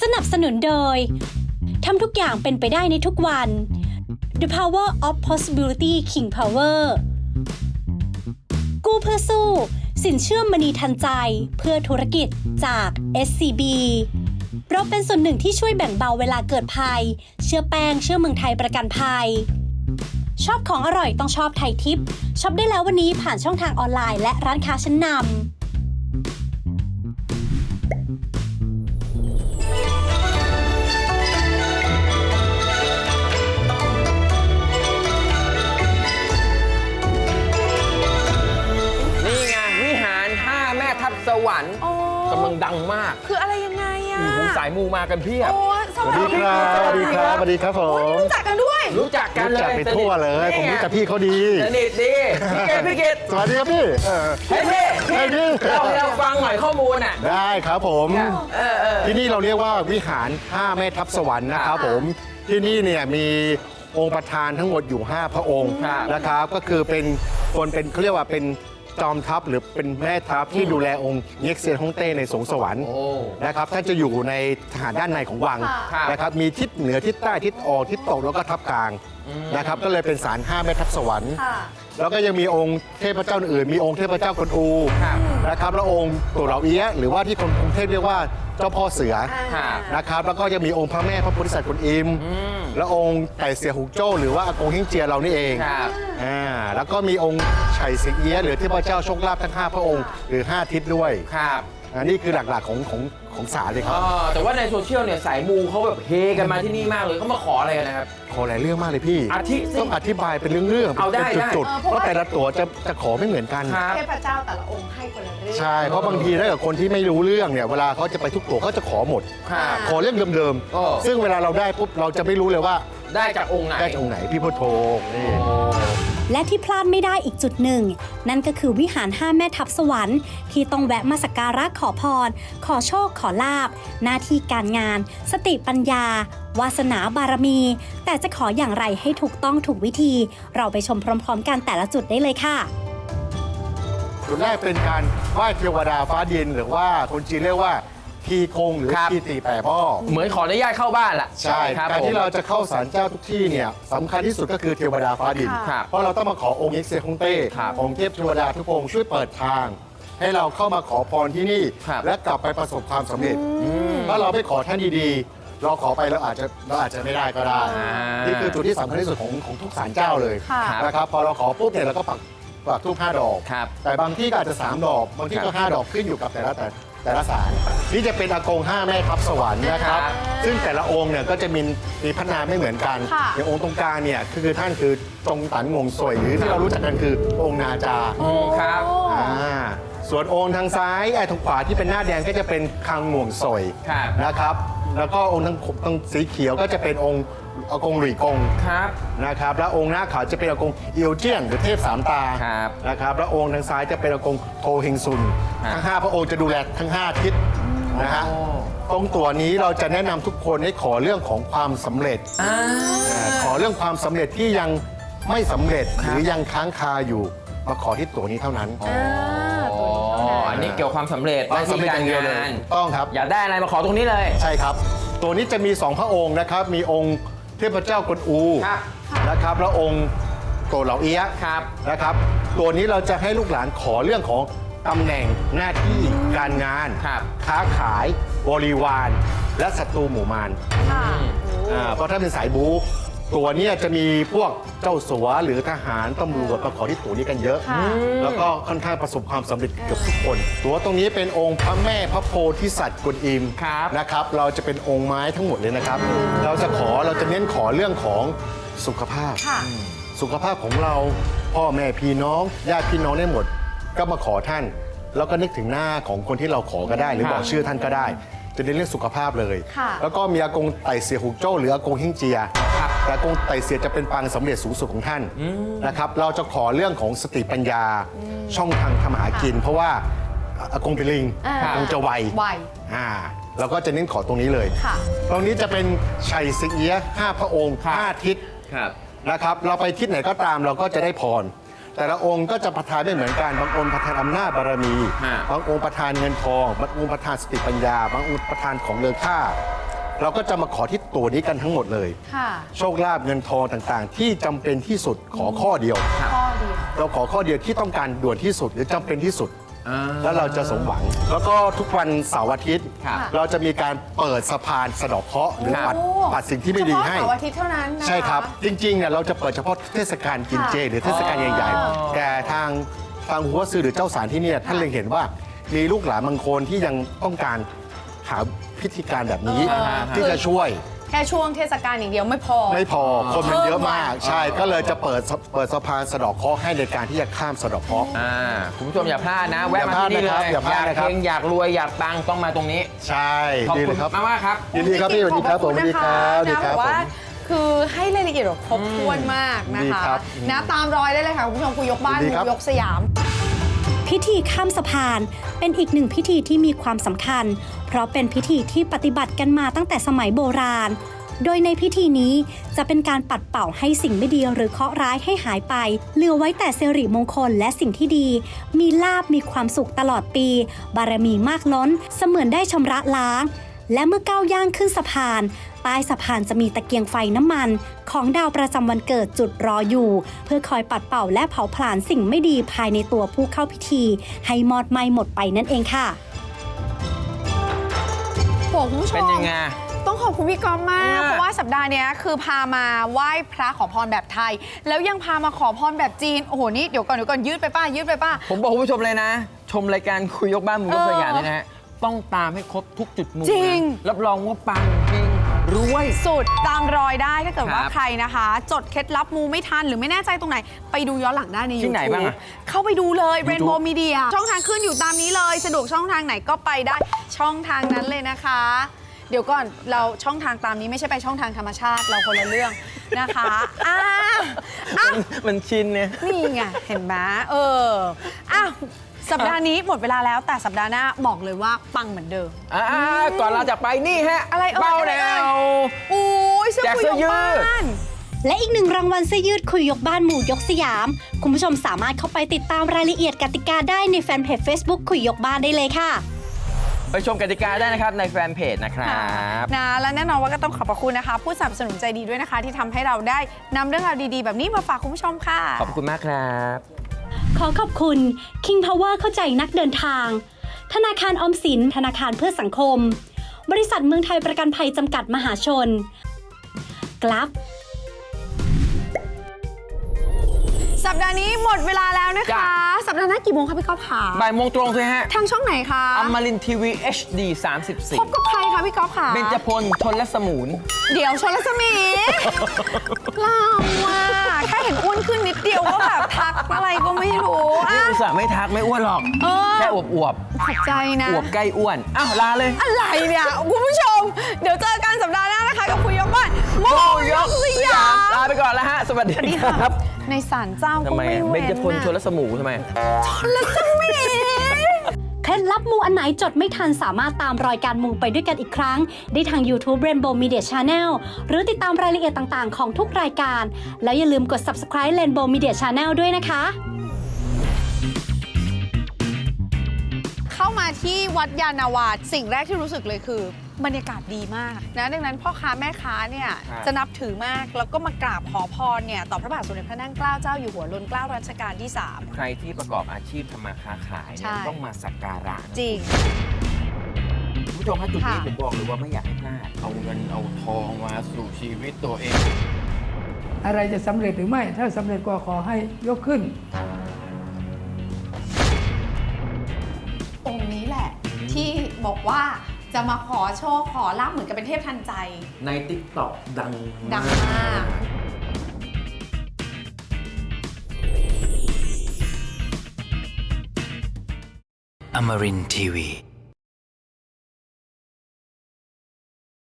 สนับสนุนโดย ทำทุกอย่างเป็นไปได้ในทุกวัน The Power of Possibility King Power กู้เพื่อสู้ สินเชื่อมณีทันใจเพื่อธุรกิจจาก SCB เราเป็นส่วนหนึ่งที่ช่วยแบ่งเบาเวลาเกิดภัย เชื่อแป้งเชื่อเมืองไทยประกันภัย ชอบของอร่อยต้องชอบไทยทิปช็อปได้แล้ววันนี้ผ่านช่องทางออนไลน์และร้านค้าชั้นนำายมูมากันเพียบ โอ้สสวัสดีครับสวัสดีครับสวัสดีครับผโอ้ยม รู้จักกันด้วย รู้จักกันรู้เลยจักไปทั่วเลย ผมรู้จักพี่เขาดี สนิทดีพี่เกดพี่เกดสวัสดีครับพี่ เออ เฮ้ยพี่เฮ้ยพี่เราให้เราฟังหน่อยข้อมูลอะ ได้ครับผม เออเออ ที่นี่เราเรียกว่าวิหาร5แม่ทัพสวรรค์นะครับผม ที่นี่เนี่ยมีองค์ประธานทั้งหมดอยู่ 5 พระองค์ครับนะครับ ก็คือเป็นคนเป็นเขาเรียกว่าเป็น จอมทัพหรือเป็นแม่ทัพที่ดูแลองค์เง็กเซียนฮ่องเต้ในสงสวรรค์โอ้นะครับท่านจะอยู่ในทหารด้านในของวังค่ะนะครับมีทิศเหนือทิศใต้ทิศออกทิศตกแล้วก็ทัพกลางนะครับก็เลยเป็นศาลห้าแม่ทัพสวรรค์ค่ะ แล้วก็ยังมีองค์เทพเจ้าอื่น มีองค์เทพเจ้ากวนอูครับนะครับแล้วองค์ตัวเหล่าเอี้ยะหรือว่าที่คนกรุงเทพเรียกว่าเจ้าพ่อเสือครับนะครับ แล้วก็ยังมีองค์พระแม่พระโพธิสัตว์กวนอิมและองค์ไต่เสียหุกโจ้หรือว่าอากงฮิงเจียเรานี่เองครับ อ่าแล้วก็มีองค์ไฉสิงเอี้ยะหรือเทพเจ้าโชคลาภทั้งห้าพระองค์ หรือห้าทิศด้วย ครับ อันนี้คือหลักๆของของของศาลเลยคอ๋รับอแต่ว่าในโซเชียลเนี่ยสายมูเขาแบบเฮกันมาที่นี่มากเลยเขามาขออะไรกันนะครับ ขอหลายเรื่องมากเลยพี่ อาทิสิต้องอธิบายเป็นเรื่องๆเอาได้เป็นจุดได้ๆเพราะแต่ละตัวจะจะขอไม่เหมือนกัน ครับ เทพเจ้าแต่ละองค์ให้คนละเรื่อง ใช่ เพราะบางทีถ้าเกิดคนที่ไม่รู้เรื่องเนี่ย เวลาเขาจะไปทุกตัวเขาจะขอหมด ครับ ขอเรื่องเดิมโอ้ ๆ ซึ่งเวลาเราได้ปุ๊บเราจะไม่รู้เลยว่า ได้จากองค์ไหน ได้จากองค์ไหนพี่พุทโธนี่และที่พลาดไม่ได้อีกจุดหนึ่ง นั่นก็คือวิหารห้าแม่ทัพสวรรค์ ที่ต้องแวะมาสักการะขอพร ขอโชคขอลาบ หน้าที่การงาน สติปัญญา วาสนาบารมี แต่จะขออย่างไรให้ถูกต้องถูกวิธี เราไปชมพร้อม ๆ กันแต่ละจุดได้เลยค่ะ จุดแรกเป็นการไหว้เทวดาฟ้าดินหรือว่าคนจีนเรียกว่า ทีคงหรือครับทีตีแปรพ่อเหมือนขออนุญาตเข้าบ้านล่ะใช่ครับการผม ที่เราจะเข้าศาลเจ้าทุกที่เนี่ยสำคัญที่สุดก็คือเทวดาฟ้าดินครับเพราะเราต้องมาขอองค์เอ็กเซฮงเต้ครับองค์เทพเทวดาทุกองค์ช่วยเปิดทาง ให้เราเข้ามาขอพรที่นี่ ครับ และกลับไปประสบความสำเร็จถ้าเราไม่ขอท่านดีๆ เราขอไปเราอาจจะเราอาจจะไม่ได้ก็ได้ อ่า นี่นี่คือจุดที่สำคัญที่สุดของของทุกศาลเจ้าเลยค่ะ นะครับพอเราขอปุ๊บเนี่ยเราก็ปัก ปักทูปห้าดอก ครับ แต่บางที่ก็อาจจะ 3 ดอก บางที่ครัก็บ5ดอกขึ้นอยู่กับแต่ละแต่แต่ละศาลนี่จะเป็นอากงห้าแม่ทัพสวรรค์นะครับ ครับซึ่งแต่ละองค์เนี่ยก็จะมีมีพระนามไม่เหมือนกัน ค่ะ อย่างองค์ตรงกลางเนี่ยคือท่านคือตรงตันงงสวยหรือที่เรารู้จักกันคือองค์นาจาอืมครับ อ่า ส่วนองค์ทางซ้ายไอ้ทางขวาที่เป็นหน้าแดงก็จะเป็นคังหม่วงสวยครับ นะครับ แล้วก็องค์ทางทางสีเขียวก็จะเป็นองค์อากงหลุยกงครับ นะครับ แล้วองค์หน้าขาวจะเป็นอากงเอียวเจี้ยนหรือเทพสามตาครับ นะครับ แล้วองค์ทางซ้ายจะเป็นอากงโทเฮงซุนครับทั้งห้าพระองค์จะดูแลทั้งห้าทิศนะฮะโอ้ตรงตัวนี้เราจะแนะนำทุกคนให้ขอเรื่องของความสำเร็จ อ่า อ่าขอเรื่องความสำเร็จที่ยังไม่สำเร็จคหรับรือยังค้างคาอยู่มาขอที่ตัวนี้เท่านั้น อ่าอ๋ตัว นี้เท่าอนั้นอันนี้เกี่ยวกับความสำเร็จความสำเร็จอย่างเดียวเลยหน้ที่กถูกต้องครับ อยากได้อะไรมาขอตรงนี้เลย ใช่ครับ ตัวนี้จะมีสองพระองค์นะครับ มีองค์เทพเจ้ากวนอูครับ นะครับแล้วองค์โตเหล่าเอี้ยะครับ นะครับ ตัวนี้เราจะให้ลูกหลานขอเรื่องของตำแหน่งหน้าที่การงาน ครับ ค้าขายบริวาร และศัตรูหมู่มารค่ะ อ่าเพราะถ้าเป็นสายบู ตัวเนี้จะมีพวกเจ้าสัวหรือทหารตำรวจมาขอที่ตัวนี้กันเยอะ ค่ะ แล้วก็ค่อนข้างประสบความสำเร็จเกือบทุกคน ตัวตรงนี้เป็นองค์พระแม่พระโพธิสัตว์กวนอิมครับ นะครับ เราจะเป็นองค์ไม้ทั้งหมดเลยนะครับ เราจะขอเราจะเน้นขอเรื่องของสุขภาพ ค่ะ สุขภาพของเราพ่อแม่พี่น้องญาติพี่น้องได้หมด ก็มาขอท่าน แล้วก็นึกถึงหน้าของคนที่เราขอก็ได้ หรือครับบอกชื่อท่านก็ได้ จะในเรื่องสุขภาพเลย ค่ะ แล้วก็มีอากงไต่เสียหุกโจ้หรืออากงฮิงเจีย ครับแต่อากงไต่เสียจะเป็นปางสำเร็จสูงสุดของท่านนะครับ เราจะขอเรื่องของสติปัญญาช่องทางทำหากิน เพราะว่าอากงเป็นลิงอ่าอากงจะไวไว อ่าเราก็จะเน้นขอตรงนี้เลย ค่ะ ตรงนี้จะเป็นชัยสิงเอียะห้าพระองค์ครับห้าทิศ ครับ นะครับเราไปทิศไหนก็ตามเราก็จะได้พร แต่ละองค์ก็จะประทานไม่เหมือนกันบางองค์ประทานอำนาจบารมีฮะ บางองค์ประทานเงินทองบางองค์ประทานสติปัญญา บางองค์ประทานของเลือค่า เราก็จะมาขอที่ตัวนี้กันทั้งหมดเลย ค่ะ โชคลาภเงินทองต่างๆ ที่จำเป็นที่สุดขอข้อเดียว ข้อเดียว เราขอข้อเดียวที่ต้องการด่วนที่สุดหรือจำเป็นที่สุด อ่า แล้วเราจะสมหวัง แล้วก็ทุกวันเสาร์อาทิตย์ครับเราจะมีการเปิดสะพานสะเดอกเคราะห์หรือครับปัดปัดสิ่งที่ไม่ดีให้ เฉพาะเสาร์อาทิตย์เท่านั้นนะคะ ใช่ครับ จริงๆเนี่ยเราจะเปิดเฉพาะเทศกาลกินเจ หรือเทศกาลใหญ่อ๋อ ๆ แต่ทางทางหัวซื้อหรือเจ้าสารที่เนี่ยท่านเล็งเห็นว่ามีลูกหลานบางคนที่ยังต้องการ หาพิธีการแบบนี้เออ ที่จะช่วย แค่ช่วงเทศกาลอย่างเดียวไม่พอ ไม่พอคนมันเยอะมากเพิ่มวันใช่ก็เลยจะเปิดเปิดสะพานสะเดอกเคราะห์ให้ในการที่จะข้ามสะเดอกเคราะห์ อ่าคุณผู้ชมอย่าพลาดนะ แวะอย่ามาพลาดที่นี่เลยนะครับอย่าพลาดอยากนะครับ เฮงอยากรวยอยากตังต้องมาตรงนี้ ใช่ขอบดีคุเลณยครับมากๆครับ ยินดีครับพี่สวัสดีครับผมสวัสดีครับสวัสดีนะครับว่าผมคือให้รายละเอียดแบบครบถ้วนมากนะดีคะครับนะตามรอยได้เลยค่ะ คุณผู้ชมคุยยกบ้านดีครับยกสยาม พิธีข้ามสะพาน เป็นอีกหนึ่งพิธีที่มีความสำคัญ เพราะเป็นพิธีที่ปฏิบัติกันมาตั้งแต่สมัยโบราณ โดยในพิธีนี้จะเป็นการปัดเป่าให้สิ่งไม่ดีหรือเคราะห์ร้ายให้หายไป เหลือไว้แต่สิริมงคลและสิ่งที่ดี มีลาบมีความสุขตลอดปี บารมีมากล้น เสมือนได้ชำระล้าง และเมื่อก้าวย่างขึ้นสะพาน ใต้สะพานจะมีตะเกียงไฟน้ำมัน ของดาวประจำวันเกิดจุดรออยู่ เพื่อคอยปัดเป่าและเผาผลาญสิ่งไม่ดีภายในตัวผู้เข้าพิธี ให้มอดไหม้หมดไปนั่นเองค่ะโหคุณผู้ชมเป็นยังไง ต้องขอบคุณพี่กอมมาก เนี่ยเพราะว่าสัปดาห์เนี้ยคือพามาไหว้พระขอพรแบบไทย แล้วยังพามาขอพรแบบจีน โอ้โห นี่เดี๋ยวก่อนเดี๋ยวก่อนยืดไปป้ายืดไปป้า ผมบอกคุณผู้ชมเลยนะ ชมรายการคุยยกบ้านมุงยกเออสยามเนี่ยนะฮะต้องตามให้ครบทุกจุดมุมจริงนะรับรองว่าปังจ ริงรวย สุดตามรอยได้ถ้าเกิดว่าครับใครนะคะ จดเคล็ดลับมูไม่ทันหรือไม่แน่ใจตรงไหน ไปดูย้อนหลังได้ใน ที่ไหน YouTube บ้างอะเข้าไปดูเลย YouTube Rainbow Media ช่องทางขึ้นอยู่ตามนี้เลย สะดวกช่องทางไหนก็ไปได้ช่องทางนั้นเลยนะคะ เดี๋ยวก่อนเราช่องทางตามนี้ไม่ใช่ไปช่องทางธรรมชาติเราคนละเรื่องนะคะอะอะมันชินเนี่ย นี่ไง เห็นไหมเอออะ สัปดาห์นี้หมดเวลาแล้วแต่สัปดาห์หน้าบอกเลยว่าปังเหมือนเดิมอ่าก่อนเราจะไปนี่ฮะอะไรเอ่ยเบ้าอะไรแนเอ่ยวอุ้ยเสื้อแจกคุยเสื้ยอกยืดบ้านและอีกหนึ่งรางวัลเสื้อยืดคุยยกบ้านหมู่ยกสยาม คุณผู้ชมสามารถเข้าไปติดตามรายละเอียดกติกาได้ในแฟนเพจ Facebook คุยยกบ้านได้เลยค่ะไปชมกติกาได้นะครับในแฟนเพจนะครับนะและแน่นอนว่าก็ต้องขอบพระคุณนะคะ ผู้สนับสนุนใจดีด้วยนะคะ ที่ทำให้เราได้นำเรื่องราวดีๆ แบบนี้มาฝากคุณผู้ชมค่ะ ขอบคุณมากครับ ขอขอบคุณ King Power เข้าใจนักเดินทาง ธนาคารออมสิน ธนาคารเพื่อสังคม บริษัทเมืองไทยประกันภัยจำกัดมหาชน กลับ สัปดาห์นี้หมดเวลาแล้วนะคะจ้ะ สัปดาห์หน้ากี่โมงคะพี่ก๊อฟขาบ่ายโมงตรงเลยฮะทางช่องไหนคะอมรินทีวี HD พบกับใครคะพี่ก๊อฟขา34เบญจพลชนและสมูน เดี๋ยวชนรัศมีเราอะแค่เห็นอ้วนขึ้นนิดเดียวก็แบบทักอะไรก็ไม่รู้นี่อะ อุตส่าห์ไม่ทักไม่อ้วนหรอก เออ แค่อวบอวบขอบใจนะ อวบใกล้อ้วน อ้าว ลาเลย อะไรเนี่ย คุณผู้ชม เดี๋ยวเจอกันสัปดาห์หน้านะคะ กับคุยยกบ้านโมยกสยาม วฮะสวัสดีสวัสดีคค่ะรับ ในศาลเจ้าทำก็ไมไม่อะเว้เบนญจพลชนและสมูทำไมรัศมีเคล็ดลับมูอันไหนจดไม่ทันสามารถตามรอยการมูไปด้วยกันอีกครั้ง ได้ทาง YouTube Rainbow Media Channel หรือติดตามรายละเอียดต่างๆ ของทุกรายการ แล้วอย่าลืมกด subscribe Rainbow Media Channel ด้วยนะคะ เข้ามาที่วัดยานาวาดสิ่งแรกที่รู้สึกเลยคือ บรรยากาศดีมากนะดังนั้นพ่อค้าแม่ค้าเนี่ยครับ จะนับถือมากแล้วก็มากราบขอพรเนี่ยต่อพระบาทสมเด็จพระนั่งเกล้าเจ้าอยู่หัวรัชกาลรัชกาลที่ ใครที่ประกอบอาชีพทำมาค้าขายใช่เนี่ยต้องมาสักการะนะ3 จริง คุณผู้ชมถ้าจุดนี้ค่ะ ผมบอกเลยว่าไม่อยากให้พลาดเอาเงินเอาทองมาสู่ชีวิตตัวเอง อะไรจะสำเร็จหรือไม่ ถ้าสำเร็จก็ขอให้ยกขึ้น องค์นี้แหละ ที่บอกว่า จะมาขอโชคขอลาบเหมือนกับเป็นเทพทันใจ ในติ๊กต็อกดังดังมาก Amarin Tiwi.